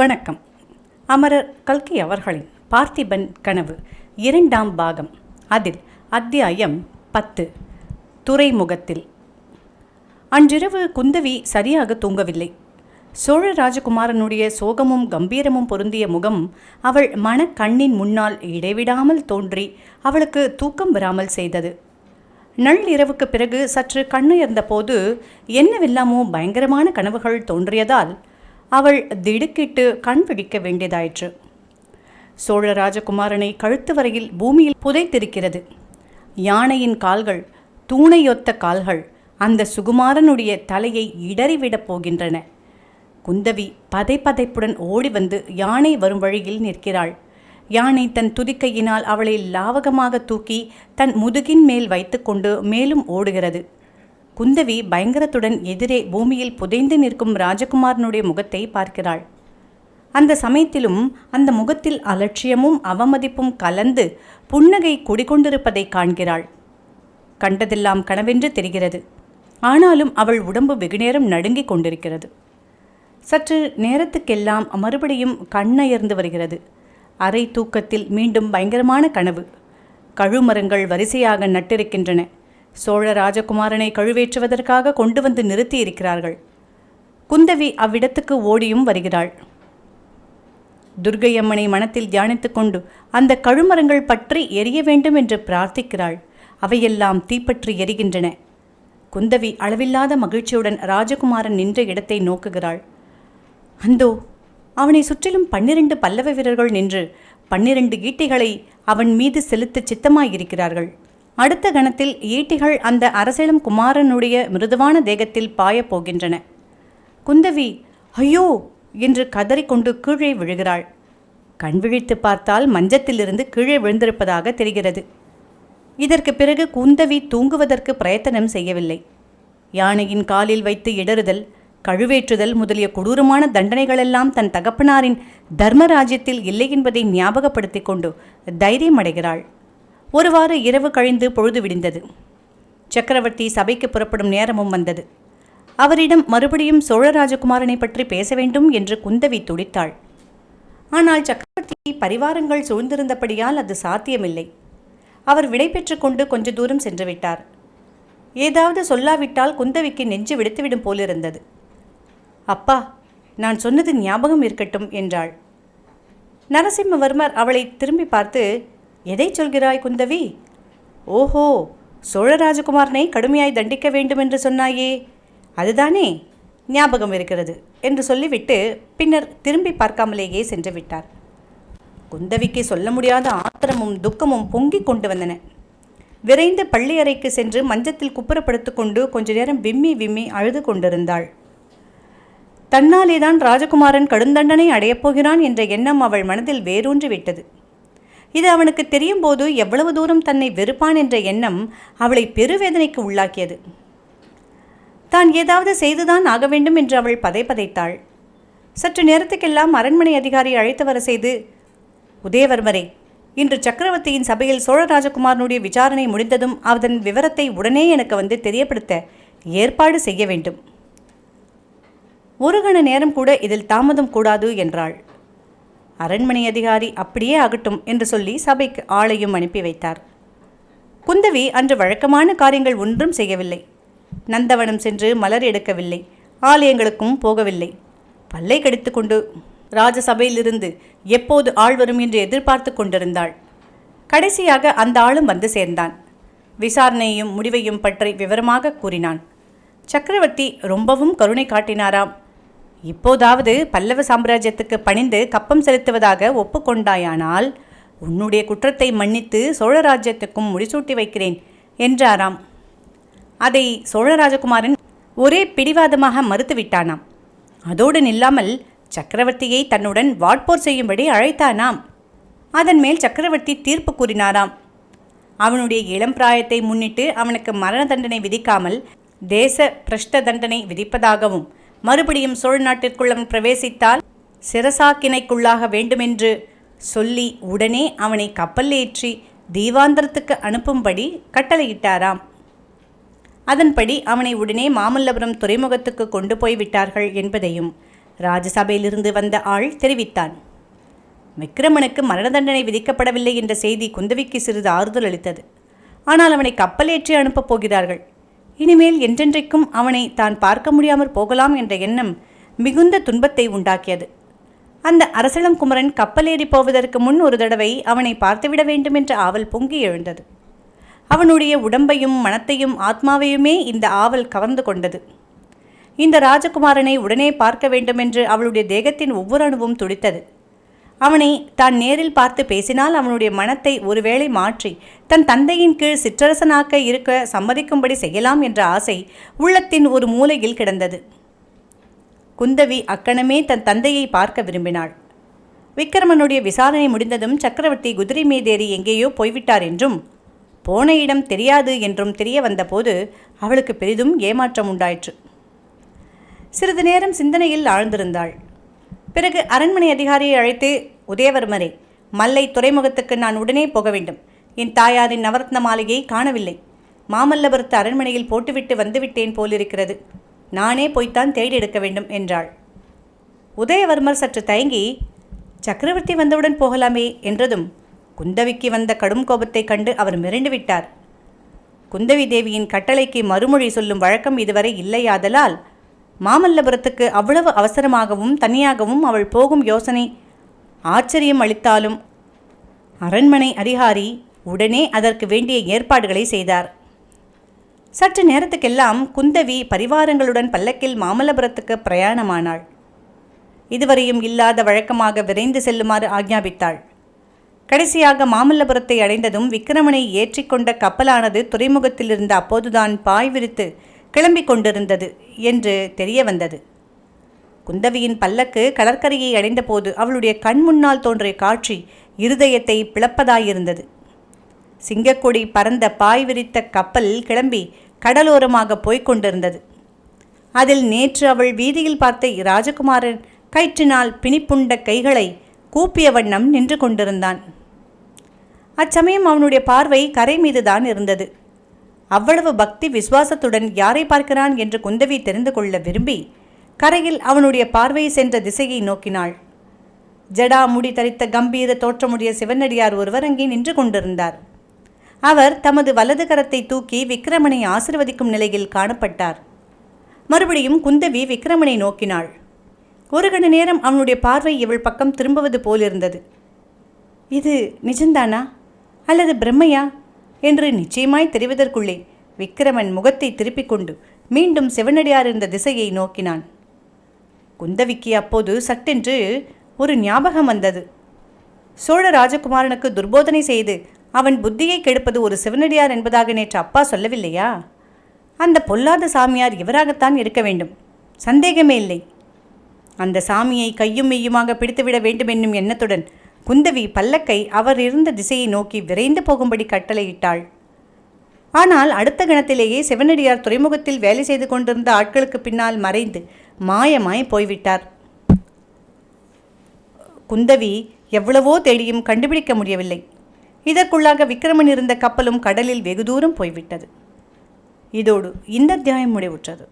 வணக்கம். அமரர் கல்கி அவர்களின் பார்த்திபன் கனவு இரண்டாம் பாகம் அதில் அத்தியாயம் பத்து துறைமுகத்தில். அன்றிரவு குந்தவி சரியாக தூங்கவில்லை. சோழ ராஜகுமாரனுடைய சோகமும் கம்பீரமும் பொருந்திய முகம் அவள் மனக்கண்ணின் முன்னால் இடைவிடாமல் தோன்றி அவளுக்கு தூக்கம் வராமல் செய்தது. நள்ளிரவுக்கு பிறகு சற்று கண்ணுயர்ந்த போது என்னவெல்லாமோ பயங்கரமான கனவுகள் தோன்றியதால் அவள் திடுக்கிட்டு கண் விழிக்க வேண்டியதாயிற்று. சோழ ராஜகுமாரனை கழுத்து வரையில் பூமியில் புதைத்திருக்கிறது. யானையின் கால்கள் தூணையொத்த கால்கள் அந்த சுகுமாரனுடைய தலையை இடறிவிடப் போகின்றன. குந்தவி பதை பதைப்புடன் ஓடி வந்து யானை வரும் வழியில் நிற்கிறாள். யானை தன் துதிக்கையினால் அவளை லாவகமாக தூக்கி தன் முதுகின் மேல் வைத்துக்கொண்டு மேலும் ஓடுகிறது. குந்தவி பயங்கரத்துடன் எதிரே பூமியில் புதைந்து நிற்கும் ராஜகுமாரனுடைய முகத்தை பார்க்கிறாள். அந்த சமயத்திலும் அந்த முகத்தில் அலட்சியமும் அவமதிப்பும் கலந்து புன்னகை குடிகொண்டிருப்பதை காண்கிறாள். கண்டதெல்லாம் கனவென்று தெரிகிறது. ஆனாலும் அவள் உடம்பு வெகுநேரம் நடுங்கிக் கொண்டிருக்கிறது. சற்று நேரத்துக்கெல்லாம் மறுபடியும் கண்ணயர்ந்து வருகிறது. அரை தூக்கத்தில் மீண்டும் பயங்கரமான கனவு. கழுமரங்கள் வரிசையாக நட்டிருக்கின்றன. சோழ ராஜகுமாரனை கழுவேற்றுவதற்காக கொண்டு வந்து நிறுத்தி இருக்கிறார்கள் குந்தவி அவ்விடத்துக்கு ஓடியும் வருகிறாள். துர்கையம்மனை மனத்தில் தியானித்துக் கொண்டு அந்த கழுமரங்கள் பற்றி எரிய வேண்டும் என்று பிரார்த்திக்கிறாள். அவையெல்லாம் தீப்பற்றி எரிகின்றன. குந்தவி அளவில்லாத மகிழ்ச்சியுடன் ராஜகுமாரன் நின்ற இடத்தை நோக்குகிறாள். அந்தோ அவனை சுற்றிலும் பன்னிரண்டு பல்லவ வீரர்கள் நின்று பன்னிரண்டு ஈட்டிகளை அவன் மீது செலுத்த சித்தமாயிருக்கிறார்கள். அடுத்த கணத்தில் ஈட்டிகள் அந்த அரசிளம் குமாரனுடைய மிருதுவான தேகத்தில் பாயப் போகின்றன. குந்தவி ஐயோ! என்று கதறிக்கொண்டு கீழே விழுகிறாள். கண் விழித்து பார்த்தால் மஞ்சத்திலிருந்து கீழே விழுந்திருப்பதாக தெரிகிறது. இதற்கு பிறகு குந்தவி தூங்குவதற்கு பிரயத்தனம் செய்யவில்லை. யானையின் காலில் வைத்து இடறுதல் கழுவேற்றுதல் முதலிய கொடூரமான தண்டனைகளெல்லாம் தன் தகப்பனாரின் தர்மராஜ்யத்தில் இல்லை என்பதை ஞாபகப்படுத்திக் கொண்டு தைரியமடைகிறாள். ஒருவாறு இரவு கழிந்து பொழுது விடிந்தது. சக்கரவர்த்தி சபைக்கு புறப்படும் நேரமும் வந்தது. அவரிடம் மறுபடியும் சோழ ராஜகுமாரனை பற்றி பேச வேண்டும் என்று குந்தவி துடித்தாள். ஆனால் சக்கரவர்த்தி பரிவாரங்கள் சூழ்ந்திருந்தபடியால் அது சாத்தியமில்லை. அவர் விடை கொண்டு கொஞ்ச தூரம் சென்றுவிட்டார் ஏதாவது சொல்லாவிட்டால் குந்தவிக்கு நெஞ்சு விடுத்துவிடும் போலிருந்தது. அப்பா நான் சொன்னது ஞாபகம் இருக்கட்டும் என்றாள். நரசிம்மவர்மர் அவளை திரும்பி பார்த்து எதை சொல்கிறாய் குந்தவி? ஓஹோ சோழ ராஜகுமாரனை கடுமையாய் தண்டிக்க வேண்டும் என்று சொன்னாயே. அதுதானே? ஞாபகம் இருக்கிறது என்று சொல்லிவிட்டு பின்னர் திரும்பி பார்க்காமலேயே சென்று விட்டார். குந்தவிக்கு சொல்ல முடியாத ஆத்திரமும் துக்கமும் பொங்கிக் கொண்டு வந்தன. விரைந்து பள்ளி அறைக்கு சென்று மஞ்சத்தில் குப்புறப்படுத்து கொண்டு கொஞ்ச நேரம் விம்மி விம்மி அழுது கொண்டிருந்தாள். தன்னாலேதான் ராஜகுமாரன் கடுந்தண்டனை அடையப் போகிறான் என்ற எண்ணம் அவள் மனதில் வேரூன்றி விட்டது இது அவனுக்கு தெரியும் போது எவ்வளவு தூரம் தன்னை வெறுப்பான் என்ற எண்ணம் அவளை பெருவேதனைக்கு உள்ளாக்கியது. தான் ஏதாவது செய்துதான் ஆக வேண்டும் என்று அவள் பதை பதைத்தாள். சற்று நேரத்துக்கெல்லாம் அரண்மனை அதிகாரி அழைத்து வர செய்து உதயவர்மரே இன்று சக்கரவர்த்தியின் சபையில் சோழ ராஜகுமாரனுடைய விசாரணை முடிந்ததும் அதன் விவரத்தை உடனே எனக்கு வந்து தெரியப்படுத்த ஏற்பாடு செய்ய வேண்டும். ஒரு கண நேரம் கூட இதில் தாமதம் கூடாது என்றாள். அரண்மனை அதிகாரி அப்படியே ஆகட்டும் என்று சொல்லி சபைக்கு ஆளையும் அனுப்பி வைத்தார். குந்தவி அன்று வழக்கமான காரியங்கள் ஒன்றும் செய்யவில்லை. நந்தவனம் சென்று மலர் எடுக்கவில்லை. ஆலயங்களுக்கும் போகவில்லை. பல்லை கடித்து கொண்டு ராஜசபையிலிருந்து எப்போது ஆள் வரும் என்று எதிர்பார்த்து கொண்டிருந்தாள். கடைசியாக அந்த ஆளும் வந்து சேர்ந்தான். விசாரணையையும் முடிவையும் பற்றி விவரமாக கூறினான். சக்கரவர்த்தி ரொம்பவும் கருணை காட்டினாராம். இப்போதாவது பல்லவ சாம்ராஜ்யத்துக்கு பணிந்து கப்பம் செலுத்துவதாக ஒப்புக்கொண்டாயானால் உன்னுடைய குற்றத்தை மன்னித்து சோழ ராஜ்யத்துக்கும் முடிசூட்டி வைக்கிறேன் என்றாராம். அதை சோழ ராஜகுமாரன் ஒரே பிடிவாதமாக மறுத்துவிட்டானாம். அதோடு நில்லாமல் சக்கரவர்த்தியை தன்னுடன் வாட்போர் செய்யும்படி அழைத்தானாம். அதன் மேல் சக்கரவர்த்தி தீர்ப்பு கூறினாராம். அவனுடைய இளம் பிராயத்தை முன்னிட்டு அவனுக்கு மரண தண்டனை விதிக்காமல் தேச பிரஷ்ட தண்டனை விதிப்பதாகவும் மறுபடியும் சோழ நாட்டிற்குள் அவன் பிரவேசித்தால் சிரசாக்கினைக்குள்ளாக வேண்டுமென்று சொல்லி உடனே அவனை கப்பல் ஏற்றி தீவாந்திரத்துக்கு அனுப்பும்படி கட்டளையிட்டாராம். அதன்படி அவனை உடனே மாமல்லபுரம் துறைமுகத்துக்கு கொண்டு போய் விட்டார்கள் என்பதையும் ராஜசபையிலிருந்து வந்த ஆள் தெரிவித்தான். விக்ரமனுக்கு மரண தண்டனை விதிக்கப்படவில்லை என்ற செய்தி குந்தவிக்கு சிறிது ஆறுதல் அளித்தது. ஆனால் அவனை கப்பலேற்றி அனுப்பப் போகிறார்கள். இனிமேல் என்றென்றைக்கும் அவனை தான் பார்க்க முடியாமற் போகலாம் என்ற எண்ணம் மிகுந்த துன்பத்தை உண்டாக்கியது. அந்த அரசளம் குமரன் கப்பலேறி போவதற்கு முன் ஒரு தடவை அவனை பார்த்துவிட வேண்டும் என்ற ஆவல் பொங்கி எழுந்தது. அவனுடைய உடம்பையும் மனத்தையும் ஆத்மாவையுமே இந்த ஆவல் கவர்ந்து கொண்டது. இந்த ராஜகுமாரனை உடனே பார்க்க வேண்டுமென்று அவளுடைய தேகத்தின் ஒவ்வொரு அணுவும் துடித்தது. அவனை தான் நேரில் பார்த்து பேசினால் அவனுடைய மனத்தை ஒருவேளை மாற்றி தன் தந்தையின் கீழ் சிற்றரசனாக்க இருக்க சம்மதிக்கும்படி செய்யலாம் என்ற ஆசை உள்ளத்தின் ஒரு மூலையில் கிடந்தது. குந்தவி அக்கணமே தன் தந்தையை பார்க்க விரும்பினாள். விக்கிரமனுடைய விசாரணை முடிந்ததும் சக்கரவர்த்தி குதிரை மீதேறி எங்கேயோ போய்விட்டார் என்றும் போன இடம் தெரியாது என்றும் தெரிய வந்தபோது அவளுக்கு பெரிதும் ஏமாற்றம் உண்டாயிற்று. சிறிது நேரம் சிந்தனையில் ஆழ்ந்திருந்தாள். பிறகு அரண்மனை அதிகாரியை அழைத்து உதயவர்மரே மல்லை துறைமுகத்துக்கு நான் உடனே போக வேண்டும். என் தாயாரின் நவரத்ன மாலையை காணவில்லை. மாமல்லபுரத்து அரண்மனையில் போட்டுவிட்டு வந்துவிட்டேன் போலிருக்கிறது. நானே போய்த்தான் தேடி எடுக்க வேண்டும் என்றாள். உதயவர்மர் சற்று தயங்கி சக்கரவர்த்தி வந்தவுடன் போகலாமே என்றதும் குந்தவிக்கு வந்த கடும் கோபத்தை கண்டு அவர் மிரண்டு விட்டார். குந்தவி தேவியின் கட்டளைக்கு மறுமொழி சொல்லும் வழக்கம் இதுவரை இல்லையாதலால் மாமல்லபுரத்துக்கு அவ்வளவு அவசரமாகவும் தனியாகவும் அவள் போகும் யோசனை ஆச்சரியம் அளித்தாலும் அரண்மனை அதிகாரி உடனே அதற்கு வேண்டிய ஏற்பாடுகளை செய்தார். சற்று நேரத்துக்கெல்லாம் குந்தவி பரிவாரங்களுடன் பல்லக்கில் மாமல்லபுரத்துக்கு பிரயாணமானாள். இதுவரையும் இல்லாத வழக்கமாக விரைந்து செல்லுமாறு ஆக்ஞாபித்தாள். கடைசியாக மாமல்லபுரத்தை அடைந்ததும் விக்கிரமனை ஏற்றிக்கொண்ட கப்பலானது துறைமுகத்தில் இருந்த அப்போதுதான் பாய் விரித்து கிளம்பிக் கொண்டிருந்தது என்று தெரிய வந்தது. குந்தவியின் பல்லக்கு கடற்கரையை அடைந்தபோது அவளுடைய கண் முன்னால் தோன்றிய காட்சி இருதயத்தை பிளப்பதாயிருந்தது. சிங்கக்கொடி பறந்த பாய் விரித்த கப்பல் கிளம்பி கடலோரமாக போய்க் கொண்டிருந்தது. அதில் நேற்று அவள் வீதியில் பார்த்த ராஜகுமாரன் கயிற்றினால் பிணிப்புண்ட கைகளை கூப்பிய வண்ணம் நின்று கொண்டிருந்தான். அச்சமயம் அவனுடைய பார்வை கரை மீதுதான் இருந்தது. அவ்வளவு பக்தி விசுவாசத்துடன் யாரை பார்க்கிறான் என்று குந்தவி தெரிந்து கொள்ள விரும்பி கரையில் அவனுடைய பார்வை சென்ற திசையை நோக்கினாள். ஜடா முடி தரித்த கம்பீர தோற்றமுடைய சிவனடியார் ஒருவர் அங்கே நின்று கொண்டிருந்தார். அவர் தமது வலது கரத்தை தூக்கி விக்கிரமனை ஆசிர்வதிக்கும் நிலையில் காணப்பட்டார். மறுபடியும் குந்தவி விக்கிரமனை நோக்கினாள். ஒரு கண நேரம் அவனுடைய பார்வை இவள் பக்கம் திரும்புவது போலிருந்தது. இது நிஜந்தானா அல்லது பிரம்மையா? என்று நிச்சயமாய் தெரிவதற்குள்ளே விக்கிரமன் முகத்தை திருப்பிக் கொண்டு மீண்டும் சிவனடியார் இருந்த திசையை நோக்கினான். குந்தவிக்கு அப்போது சட்டென்று ஒரு ஞாபகம் வந்தது. சோழ ராஜகுமாரனுக்கு துர்போதனை செய்து அவன் புத்தியை கெடுப்பது ஒரு சிவனடியார் என்பதாக நேற்று அப்பா சொல்லவில்லையா? அந்த பொல்லாத சாமியார் இவராகத்தான் இருக்க வேண்டும்? சந்தேகமே இல்லை. அந்த சாமியை கையும் மெய்யுமாக பிடித்துவிட வேண்டும் என்னும் எண்ணத்துடன் குந்தவி பல்லக்கை அவர் இருந்த திசையை நோக்கி விரைந்து போகும்படி கட்டளையிட்டாள். ஆனால் அடுத்த கணத்திலேயே சிவனடியார் துறைமுகத்தில் வேலை செய்து கொண்டிருந்த ஆட்களுக்கு பின்னால் மறைந்து மாயமாய் போய்விட்டார். குந்தவி எவ்வளவோ தேடியும் கண்டுபிடிக்க முடியவில்லை. இதற்குள்ளாக விக்ரமன் இருந்த கப்பலும் கடலில் வெகு தூரம் போய்விட்டது. இதோடு இந்த அத்தியாயம் முடிவுற்றது.